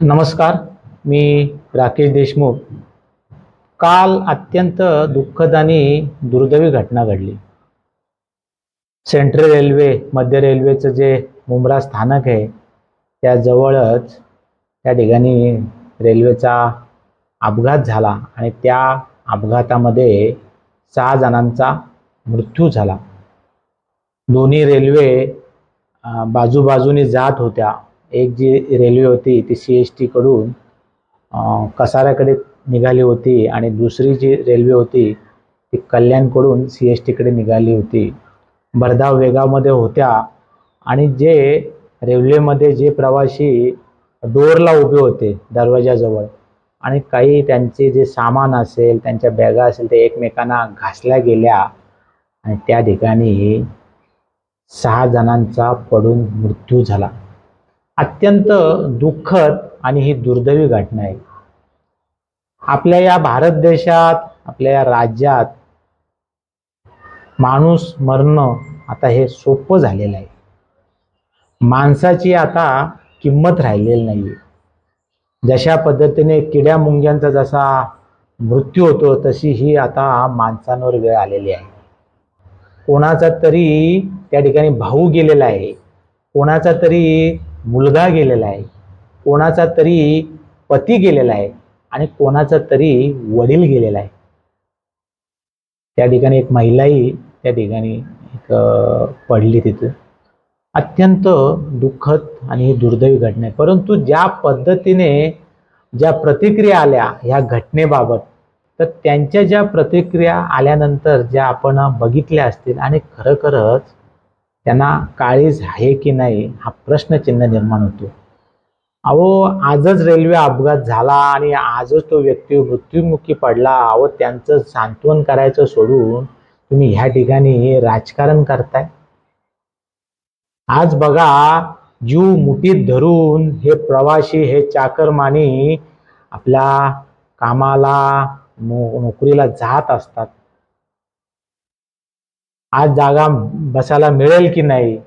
नमस्कार मी राकेश देशमुख. काल अत्यंत दुःखद आणि दुर्दैवी घटना घडली. सेंट्रल रेल्वे मध्य रेल्वेचं जे मुंब्रा स्थानक आहे त्याजवळच त्या ठिकाणी रेल्वेचा अपघात झाला आणि त्या अपघातामध्ये सहा जणांचा मृत्यू झाला. दोन्ही रेल्वे बाजूबाजूने जात होत्या. एक जी रेल्वे होती ती सी एस टीकडून कसाऱ्याकडे निघाली होती आणि दुसरी जी रेल्वे होती ती कल्याणकडून सी एस टीकडे निघाली होती. भरधाव वेगामध्ये होत्या आणि जे रेल्वेमध्ये जे प्रवासी डोअरला उभे होते दरवाजाजवळ आणि काही त्यांचे जे सामान असेल त्यांच्या बॅगा असेल ते एकमेकांना घासल्या गेल्या आणि त्या ठिकाणी सहा जणांचा पडून मृत्यू झाला. अत्यंत दुःखद आणि ही दुर्दैवी घटना आहे. आपल्या या भारत देशात आपल्या या राज्यात माणूस मरणं आता हे सोपं झालेलं आहे. माणसाची आता किंमत राहिलेली नाही जशा पद्धतीने किड्या मुंग्यांचा जसा मृत्यू होतो तशी ही आता माणसांवर वेळ आलेली आहे. कोणाचा तरी त्या ठिकाणी भाऊ गेलेला आहे. कोणाचा तरी मुलगा गेलेला आहे. कोणाचा तरी पती गेलेला आहे आणि कोणाचा तरी वडील गेलेला आहे. त्या ठिकाणी एक महिलाही त्या ठिकाणी एक पडली तिथं. अत्यंत दुःखद आणि दुर्दैवी घटना आहे. परंतु ज्या पद्धतीने ज्या प्रतिक्रिया आल्या ह्या घटनेबाबत तर त्यांच्या ज्या प्रतिक्रिया आल्यानंतर ज्या आपण बघितल्या असतील आणि खरोखरच त्यांना काळीज आहे की नाही हा प्रश्नचिन्ह निर्माण होतो. अहो आजच रेल्वे अपघात झाला आणि आजच तो व्यक्ती मृत्युमुखी पडला. अहो त्यांचं सांत्वन करायचं सोडून तुम्ही ह्या ठिकाणी राजकारण करताय? आज बघा जीव मुठीत धरून हे प्रवासी हे चाकरमानी आपल्या कामाला नो नोकरीला जात असतात. आज जागा बसायला मिळेल की नाही?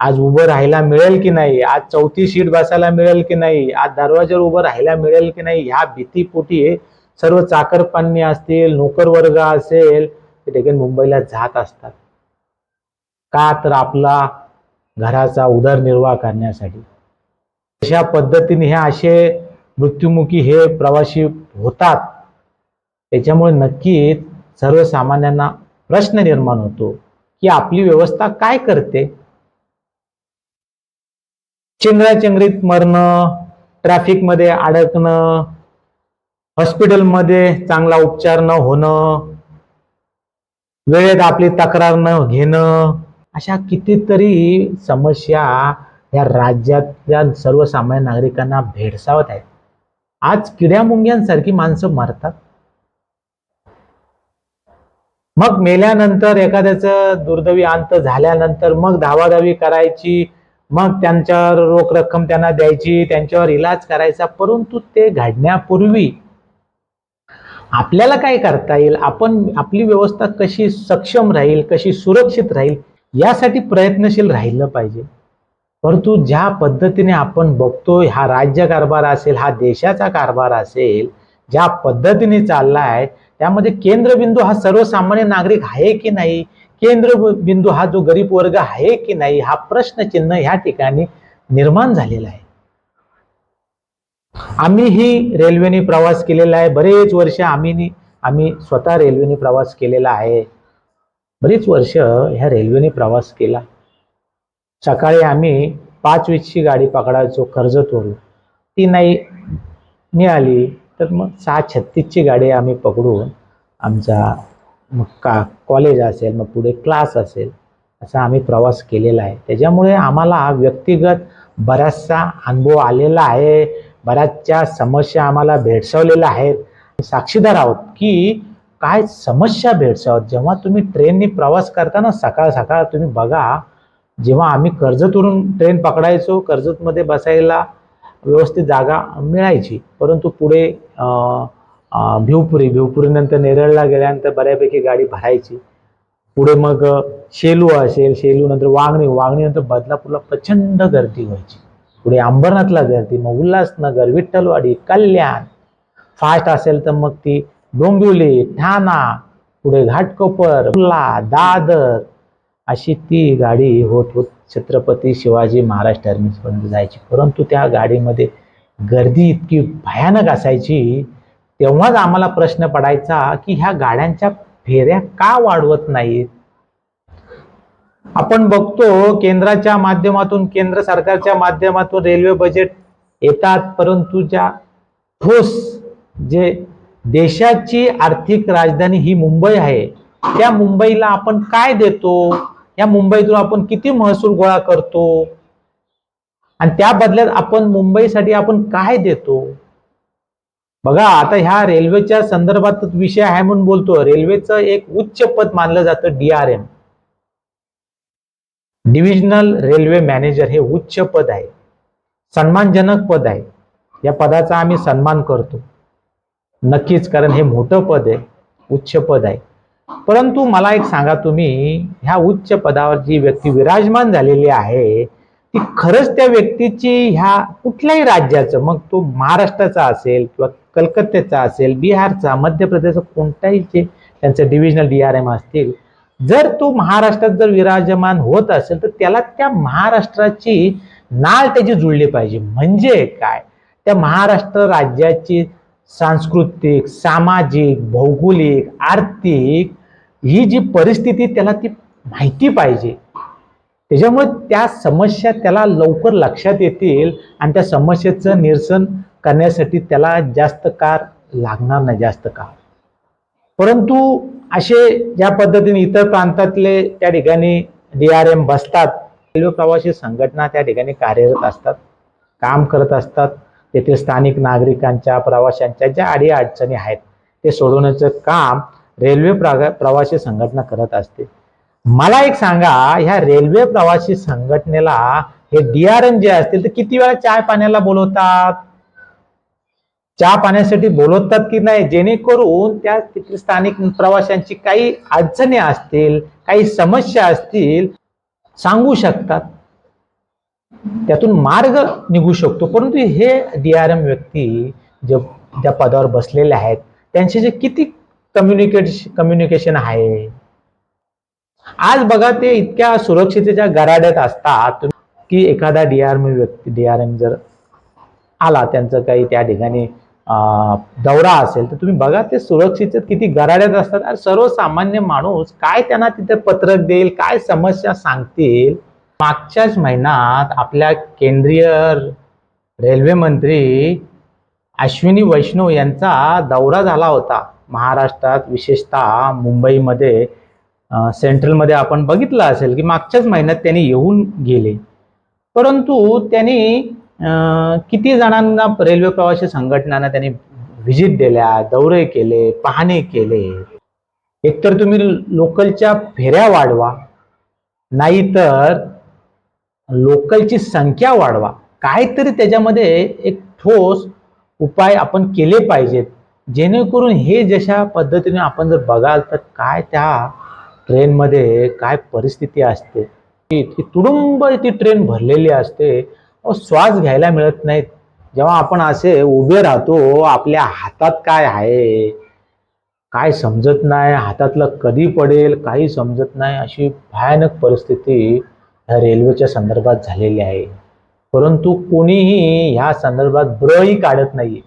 आज उभं राहायला मिळेल की नाही? आज चौथी सीट बसायला मिळेल की नाही? आज दरवाजावर उभं राहायला मिळेल की नाही? ह्या भीतीपोटी सर्व चाकरपान्नी असतील नोकरवर्ग असेल ते देखील मुंबईला जात असतात. का तर आपला घराचा उदरनिर्वाह करण्यासाठी. अशा पद्धतीने हे असे मृत्युमुखी हे प्रवासी होतात. त्याच्यामुळे नक्कीच सर्वसामान्यांना प्रश्न निर्माण होतो की आपली व्यवस्था काय करते? चेंगराचेंगरीत मरणं ट्रॅफिकमध्ये अडकणं हॉस्पिटलमध्ये चांगला उपचार न होणं वेळेत आपली तक्रार न घेणं अशा कितीतरी समस्या या राज्यातल्या सर्वसामान्य नागरिकांना भेडसावत आहेत. आज किड्यामुंग्यांसारखी माणसं मरतात. मग मेल्यानंतर एखाद्याचं दुर्दैवी अंत झाल्यानंतर मग धावाधावी करायची मग त्यांच्यावर रोख रक्कम त्यांना द्यायची त्यांच्यावर इलाज करायचा परंतु ते घडण्यापूर्वी आपल्याला काय करता येईल? आपण आपली व्यवस्था कशी सक्षम राहील कशी सुरक्षित राहील यासाठी प्रयत्नशील राहिलं पाहिजे. परंतु ज्या पद्धतीने आपण बघतोय हा राज्य कारभार असेल हा देशाचा कारभार असेल ज्या पद्धतीने चाललाय त्यामध्ये केंद्रबिंदू हा सर्वसामान्य नागरिक आहे की नाही? केंद्र बिंदू हा जो गरीब वर्ग आहे की नाही? हा प्रश्नचिन्ह ह्या ठिकाणी निर्माण झालेला आहे. आम्हीही रेल्वेने प्रवास केलेला आहे. बरेच वर्ष आम्ही आम्ही स्वतः रेल्वेने प्रवास केलेला आहे. बरीच वर्ष ह्या रेल्वेने प्रवास केला. सकाळी आम्ही पाच वीसची गाडी पकडायचो कर्जतवरून ती नाही मिळाली. तर मग सहा छत्तीसची गाडी आम्ही पकडून आमचा मग का कॉलेज असेल मग पुढे क्लास असेल असा आम्ही प्रवास केलेला आहे. त्याच्यामुळे आम्हाला व्यक्तिगत बराचसा अनुभव आलेला आहे. बऱ्याचशा समस्या आम्हाला भेडसावलेल्या आहेत. साक्षीदार आहोत की काय समस्या भेडसावत? जेव्हा तुम्ही ट्रेननी प्रवास करताना सकाळ सकाळ तुम्ही बघा जेव्हा आम्ही कर्जतवरून ट्रेन पकडायचो कर्जतमध्ये बसायला व्यवस्थित जागा मिळायची. परंतु पुढे भिवपुरी भिवपुरीनंतर नेरळला गेल्यानंतर बऱ्यापैकी गाडी भरायची. पुढे मग शेलू असेल शेलू नंतर वांगणी वांगणीनंतर बदलापूरला प्रचंड गर्दी व्हायची. पुढे अंबरनाथला गर्दी मग उल्हासनगर विठ्ठलवाडी कल्याण. फास्ट असेल तर मग ती डोंबिवली ठाणा पुढे घाटकोपर कुर्ला दादर. अशी ती गाडी होत होत छत्रपती शिवाजी महाराज टर्मिनसपर्यंत जायची. परंतु त्या गाडीमध्ये गर्दी इतकी भयानक असायची तेव्हाच आम्हाला प्रश्न पडायचा की ह्या गाड्यांच्या फेऱ्या का वाढवत नाहीत? आपण बघतो केंद्राच्या माध्यमातून केंद्र सरकारच्या माध्यमातून रेल्वे बजेट येतात परंतु ज्या ठोस जे देशाची आर्थिक राजधानी ही मुंबई आहे त्या मुंबईला आपण काय देतो? या मुंबईतून आपण किती महसूल गोळा करतो? आणि त्या बदल्यात आपण मुंबईसाठी आपण काय देतो? बघा आता ह्या रेल्वेच्या संदर्भात विषय आहे म्हणून बोलतो. रेल्वेचं एक उच्च पद मानलं जातं डीआरएम डिव्हिजनल रेल्वे मॅनेजर हे उच्च पद आहे. सन्मानजनक पद आहे. या पदाचा आम्ही सन्मान करतो. नक्कीच कारण हे मोठं पद आहे. उच्च पद आहे. परंतु मला एक सांगा तुम्ही ह्या उच्च पदावर जी व्यक्ती विराजमान झालेली आहे ती खरंच त्या व्यक्तीची ह्या कुठल्याही राज्याचं मग तो महाराष्ट्राचा असेल किंवा कलकत्त्याचा असेल बिहारचा मध्य प्रदेशचा कोणताही जे त्यांचं डिव्हिजनल डी आर एम असतील जर तो महाराष्ट्रात जर विराजमान होत असेल तर त्याला त्या महाराष्ट्राची नाळ त्याची जुळली पाहिजे. म्हणजे काय? त्या महाराष्ट्र राज्याची सांस्कृतिक सामाजिक भौगोलिक आर्थिक ही जी परिस्थिती त्याला ती माहिती पाहिजे. त्याच्यामुळे त्या समस्या त्याला लवकर लक्षात येतील आणि त्या समस्येचं निरसन करण्यासाठी त्याला जास्त काळ लागणार नाही जास्त काळ. परंतु असे ज्या पद्धतीने इतर प्रांतातले त्या ठिकाणी डी आर एम बसतात रेल्वे प्रवासी संघटना त्या ठिकाणी कार्यरत असतात काम करत असतात तेथील स्थानिक नागरिकांच्या प्रवाशांच्या ज्या अडी अडचणी आहेत ते सोडवण्याचं काम रेल्वे प्रा प्रवासी संघटना करत असते. मला एक सांगा ह्या रेल्वे प्रवासी संघटनेला हे डी आर एम जे असतील ते किती वेळा चाय पाण्याला बोलवतात? चहा पाण्यासाठी बोलवतात की नाही? जेणेकरून त्या तिथल्या स्थानिक प्रवाशांची काही अडचणी असतील काही समस्या असतील सांगू शकतात. त्यातून मार्ग निघू शकतो. परंतु हे डी आर एम व्यक्ती जे त्या पदावर बसलेले आहेत त्यांचे जे किती कम्युनिकेट कम्युनिकेशन आहे? आज बघा ते इतक्या सुरक्षितेच्या गराड्यात असतात की एखादा डी आर एम व्यक्ती डी आर एम जर आला त्यांचं काही त्या ठिकाणी दौरा असेल तर तुम्ही बघा ते सुरक्षित किती गराड्यात असतात. आणि सर्वसामान्य माणूस काय त्यांना तिथे पत्रक देईल काय समस्या सांगतील? मागच्याच महिन्यात आपल्या केंद्रीय रेल्वे मंत्री अश्विनी वैष्णव यांचा दौरा झाला होता. महाराष्ट्रात विशेषतः मुंबईमध्ये सेंट्रलमध्ये आपण बघितलं असेल की मागच्याच महिन्यात त्यांनी येऊन गेले. परंतु त्यांनी किती जणांना रेल्वे प्रवासी संघटनांना त्यांनी व्हिजिट दिल्या दौरे केले पाहणी केले. एकतर तुम्ही लोकलच्या फेऱ्या वाढवा नाहीतर लोकलची संख्या वाढवा. काहीतरी त्याच्यामध्ये एक ठोस उपाय आपण केले पाहिजेत. जेणेकरून हे जशा पद्धतीने आपण जर बघाल तर काय त्या ट्रेनमध्ये काय परिस्थिती असते. ती तुडुंब ती ट्रेन भरलेली असते. व श्वास घ्यायला मिळत नाहीत. जेव्हा आपण असे उभे राहतो आपल्या हातात काय आहे? काय समजत नाही. हातातलं कधी पडेल काही समजत नाही. अशी भयानक परिस्थिती रेल्वेच्या संदर्भात झालेले आहे. परंतु कोणीही ह्या संदर्भात ब्रही काढत नाही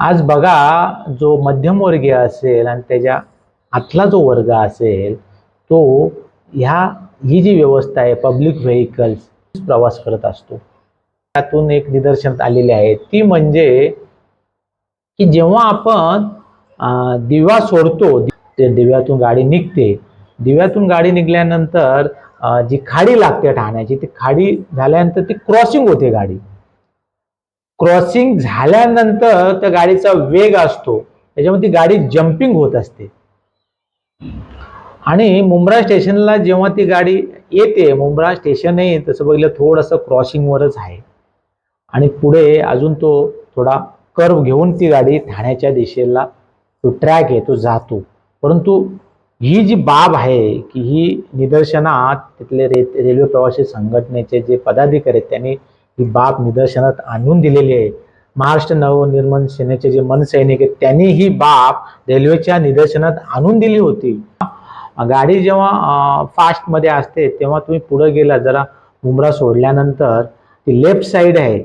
आज बघा जो मध्यमवर्गीय असेल आणि त्याच्या आतला जो वर्ग असेल तो ह्या ही जी व्यवस्था आहे पब्लिक व्हेकल्स प्रवास करत असतो. त्यातून एक निदर्शनात आलेली आहे. ती म्हणजे की जेव्हा आपण दिवा सोडतो दिव्यातून गाडी निघते. दिव्यातून गाडी निघाल्यानंतर जी खाडी लागते ठाण्याची ती खाडी झाल्यानंतर ती क्रॉसिंग होते गाडी. क्रॉसिंग झाल्यानंतर त्या गाडीचा वेग असतो. त्याच्यामध्ये ती गाडी जम्पिंग होत असते. आणि मुंब्रा स्टेशनला जेव्हा ती गाडी येते मुंब्रा स्टेशनही तसं बघितलं थोडंसं क्रॉसिंगवरच आहे. आणि पुढे अजून तो थोडा कर्व घेऊन ती गाडी ठाण्याच्या दिशेला तो ट्रॅक आहे तो जातो. परंतु ही जी बाब आहे की ही निदर्शनात तिथले रे रेल्वे प्रवासी संघटनेचे जे पदाधिकारी आहेत त्यांनी ही बाब निदर्शनात आणून दिलेली आहे. महाराष्ट्र नवनिर्माण सेनेचे जे मनसैनिक आहेत त्यांनी ही बाब रेल्वेच्या निदर्शनात आणून दिली होती. गाडी जेव्हा फास्टमध्ये असते तेव्हा तुम्ही पुढे गेला जरा मुंब्रा सोडल्यानंतर ती लेफ्ट साईड आहे.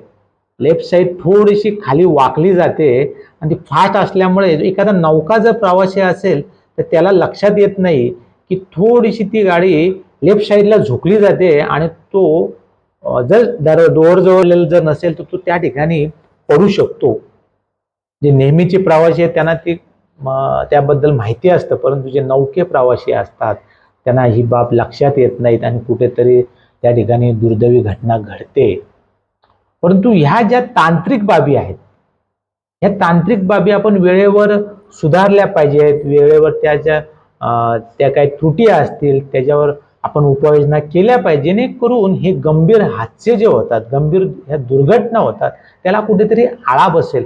लेफ्ट साईड थोडीशी खाली वाकली जाते आणि ती फास्ट असल्यामुळे एखादा नौका जर प्रवासी असेल तर त्याला लक्षात येत नाही की थोडीशी ती गाडी लेफ्ट साईडला झोकली जाते आणि तो जर दर डोअर जर नसेल तर तो त्या ठिकाणी पडू शकतो. जे नेहमीचे प्रवासी आहेत त्यांना ती त्याबद्दल माहिती असतं परंतु जे नौके प्रवासी असतात त्यांना ही बाब लक्षात येत नाहीत आणि कुठेतरी त्या ठिकाणी दुर्दैवी घटना घडते. परंतु ह्या ज्या तांत्रिक बाबी आहेत ह्या तांत्रिक बाबी आपण वेळेवर सुधारल्या पाहिजेत वेळेवर त्याच्या त्या काही त्रुटी असतील त्याच्यावर आपण उपाययोजना केल्या पाहिजे जेणेकरून हे गंभीर हादसे जे होतात गंभीर ह्या दुर्घटना होतात त्याला कुठेतरी आळा बसेल.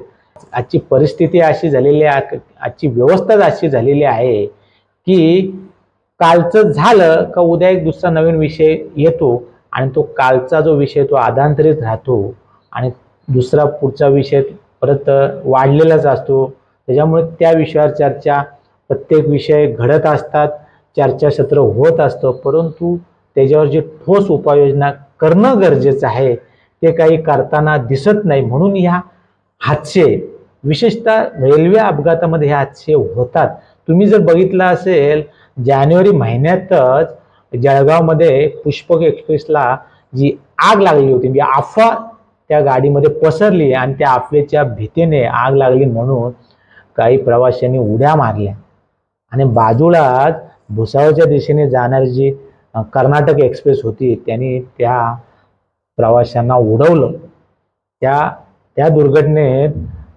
आजची परिस्थिती अशी झालेली आहे आजची व्यवस्था अशी झालेली आहे की कालचं झालं का उद्या एक दुसरा नवीन विषय येतो आणि तो कालचा जो विषय तो आदांतरित राहतो आणि दुसरा पुढचा विषय परत वाढलेलाच असतो. त्याच्यामुळे त्या विषयावर चर्चा प्रत्येक विषय घडत असतात चर्चासत्र होत असतं. परंतु त्याच्यावर जे ठोस उपाययोजना करणं गरजेचं आहे ते काही करताना दिसत नाही. म्हणून ह्या हादसे विशेषतः रेल्वे अपघातामध्ये हे हादसे होतात. तुम्ही जर बघितलं असेल जानेवारी महिन्यातच जळगावमध्ये पुष्पक एक्सप्रेसला जी आग लागली होती म्हणजे अफवा त्या गाडीमध्ये पसरली आणि त्या अफवेच्या भीतीने आग लागली म्हणून काही प्रवाशांनी उड्या मारल्या. आणि बाजूलाच भुसावळच्या दिशेने जाणारी जी कर्नाटक एक्सप्रेस होती त्यांनी त्या प्रवाशांना उडवलं. त्या त्या दुर्घटनेत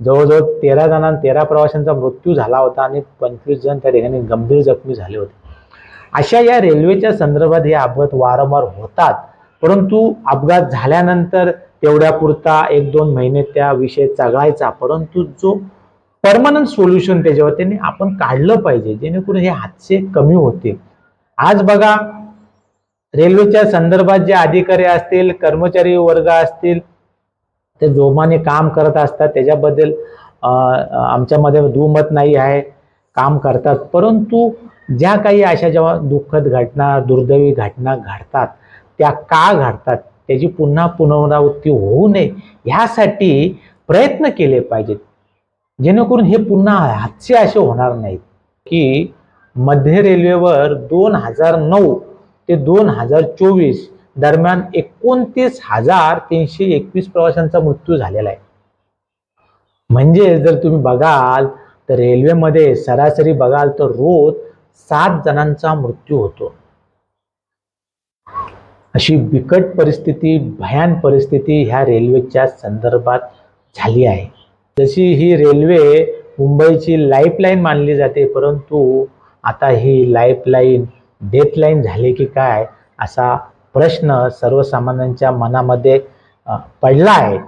जवळजवळ तेरा जणां तेरा प्रवाशांचा मृत्यू झाला होता आणि पंचवीस जण त्या ठिकाणी गंभीर जखमी झाले होते. अशा या रेल्वेच्या संदर्भात हे अपघात वारंवार होतात. परंतु अपघात झाल्यानंतर तेवढ्यापुरता एक दोन महिने त्या विषय चघळायचा. परंतु जो परमनंट सोल्युशन त्याच्यावर त्यांनी आपण काढलं पाहिजे जेणेकरून हे हादसे कमी होतील. आज बघा रेल्वेच्या संदर्भात जे अधिकारी असतील कर्मचारी वर्ग असतील ते जोमाने काम करत असतात. त्याच्याबद्दल आमच्यामध्ये दुमत नाही आहे काम करतात. परंतु ज्या काही अशा जेव्हा दुःखद घटना दुर्दैवी घटना घडतात त्या का घडतात? त्याची पुन्हा पुनरावृत्ती होऊ नये ह्यासाठी प्रयत्न केले पाहिजेत. जेणेकरून हे पुन्हा हातचे असे होणार नाहीत. की मध्य रेल्वेवर दोन हजार नऊ ते दोन हजार चोवीस दरम्यान एकोणतीस हजार तीनशे एकवीस प्रवाशांचा मृत्यू झालेला आहे. म्हणजे जर तुम्ही बघाल तर रेल्वेमध्ये सरासरी बघाल तर रोज सात जणांचा मृत्यू होतो. अशी बिकट परिस्थिती भयान परिस्थिती ह्या रेल्वेच्या संदर्भात झाली आहे. जशी ही रेल्वे मुंबईची लाईफलाईन मानली जाते परंतु आता ही लाईफलाईन डेथलाईन झाली की काय असा प्रश्न सर्वसामान्यांच्या मनामध्ये पडला आहे.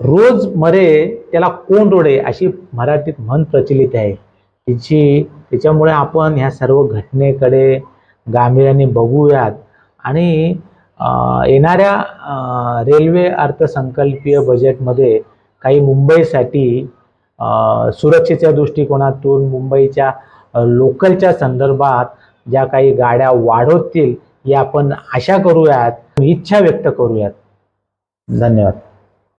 रोज मरे त्याला कोण रोडे अशी मराठीत म्हण प्रचलित आहे. तिची त्याच्यामुळे आपण ह्या सर्व घटनेकडे गांभीर्याने बघूयात. आणि येणाऱ्या रेल्वे अर्थसंकल्पीय बजेटमध्ये काही मुंबईसाठी सुरक्षेच्या दृष्टिकोनातून मुंबईच्या लोकलच्या संदर्भात ज्या काही गाड्या वाढवतील या आपण आशा करूयात इच्छा व्यक्त करूयात. धन्यवाद.